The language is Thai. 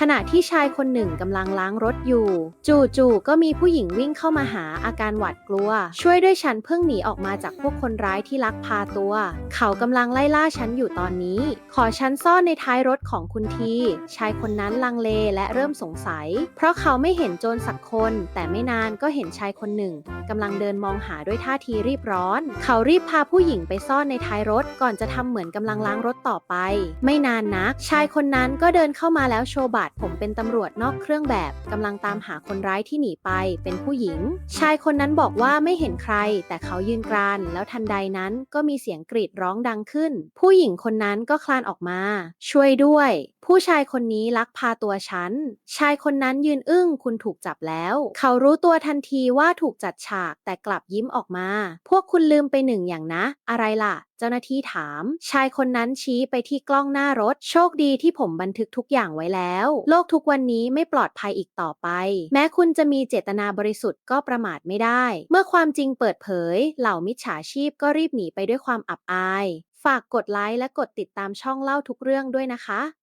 ขณะที่ชายคนหนึ่งกำลังล้างรถอยู่ จู่ๆก็มีผู้หญิงวิ่งเข้ามาหาอาการหวาดกลัว ช่วยด้วยฉันเพิ่งหนีออกมาจากพวกคนร้ายที่ลักพาตัว เขากำลังไล่ล่าฉันอยู่ตอนนี้ ขอฉันซ่อนในท้ายรถของคุณที ชายคนนั้นลังเลและเริ่มสงสัย เพราะเขาไม่เห็นโจรสักคน แต่ไม่นานก็เห็นชายคนหนึ่งกำลังเดินมองหาด้วยท่าทีรีบร้อน เขารีบพาผู้หญิงไปซ่อนในท้ายรถ ก่อนจะทำเหมือนกำลังล้างรถต่อไป ไม่นานนัก ชายคนนั้นก็เดินเข้ามาแล้วโชว์บัตรผมเป็นตำรวจนอกเครื่องแบบกำลังตามหาคนร้ายที่หนีไป เป็นผู้หญิง ชายคนนั้นบอกว่าไม่เห็นใคร แต่เขายืนกราน แล้วทันใดนั้นก็มีเสียงกรีดร้องดังขึ้น ผู้หญิงคนนั้นก็คลานออกมา ช่วยด้วย ผู้ชายคนนี้ลักพาตัวฉัน ชายคนนั้นยืนอึ้ง คุณถูกจับแล้ว เขารู้ตัวทันทีว่าถูกจัดฉาก แต่กลับยิ้มออกมา พวกคุณลืมไปหนึ่งอย่างนะ อะไรล่ะ เจ้าหน้าที่ถาม ชายคนนั้นชี้ไปที่กล้องหน้ารถ โชคดีที่ผมบันทึกทุกอย่างไว้แล้ว โลกทุกวันนี้ไม่ปลอดภัยอีกต่อไป แม้คุณจะมีเจตนาบริสุทธิ์ก็ประมาทไม่ได้ เมื่อความจริงเปิดเผย เหล่ามิจฉาชีพก็รีบหนีไปด้วยความอับอาย ฝากกดไลค์และกดติดตามช่องเล่าทุกเรื่องด้วยนะคะ